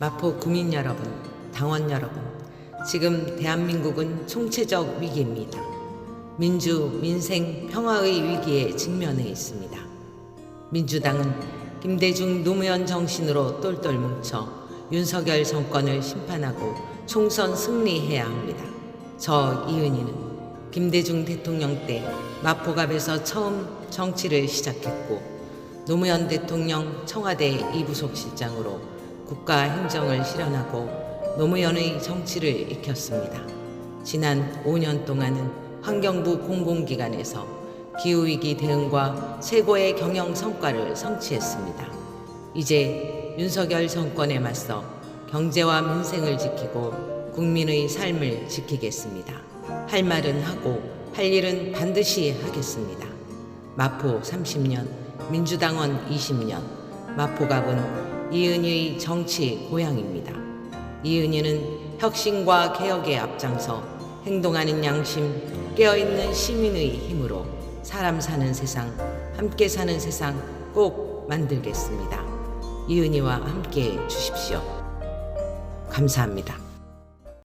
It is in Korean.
마포 구민 여러분, 당원 여러분, 지금 대한민국은 총체적 위기입니다. 민주, 민생, 평화의 위기에 직면해 있습니다. 민주당은 김대중 노무현 정신으로 똘똘 뭉쳐 윤석열 정권을 심판하고 총선 승리해야 합니다. 저 이은희는 김대중 대통령 때 마포갑에서 처음 정치를 시작했고 노무현 대통령 청와대 이부속 실장으로 국가 행정을 실현하고 노무현의 정치를 익혔습니다. 지난 5년 동안은 환경부 공공기관에서 기후위기 대응과 최고의 경영 성과를 성취했습니다. 이제 윤석열 정권에 맞서 경제와 민생을 지키고 국민의 삶을 지키겠습니다. 할 말은 하고 할 일은 반드시 하겠습니다. 마포 30년, 민주당원 20년, 마포갑은 이은희의 정치 고향입니다. 이은희는 혁신과 개혁에 앞장서 행동하는 양심, 깨어있는 시민의 힘으로 사람 사는 세상, 함께 사는 세상 꼭 만들겠습니다. 이은희와 함께 해 주십시오. 감사합니다.